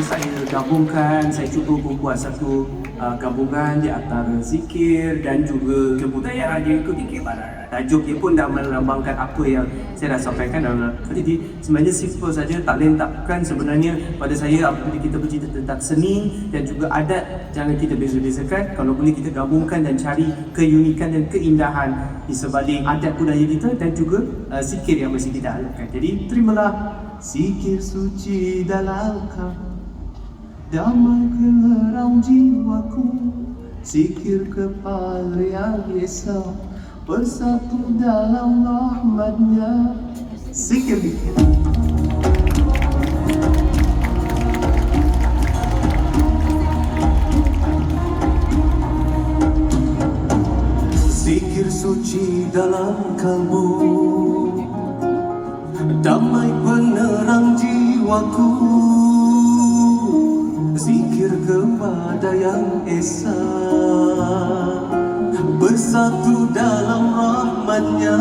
saya gabungkan, saya cuba membuat satu uh, gabungan di antara zikir dan juga kebudayaan yang ikut ikut barat. Tajuk dia pun dah melambangkan apa yang saya dah sampaikan dalam jadi sebenarnya simple saja tak lain takkan sebenarnya pada saya apabila kita bercerita tentang seni dan juga adat jangan kita beza-bezakan kalau boleh kita gabungkan dan cari keunikan dan keindahan di sebalik adat budaya kita dan juga uh, zikir yang mesti kita halalkan. Jadi terimalah zikir suci dalam kau Damai kelerau jiwaku Zikir yang Esa Bersatu dalam rahmatnya. Zikir zikir Zikir suci dalam kalbu Damai penerang jiwaku Kepada yang Esa. Bersatu dalam rahmatnya.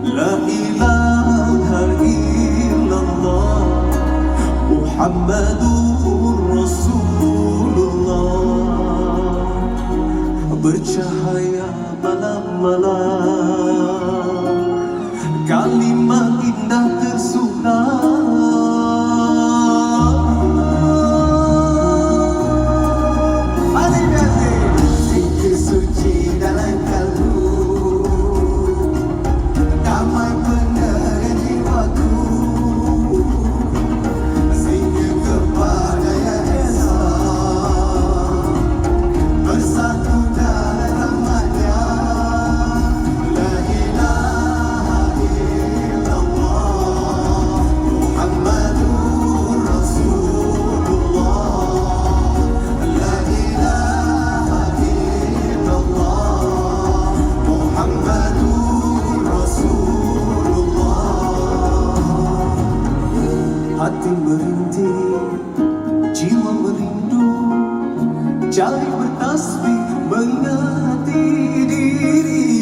La ilaha illallah. Muhammadur Rasulullah. Bercahaya malam-malam Jari bertasbih mengingati diri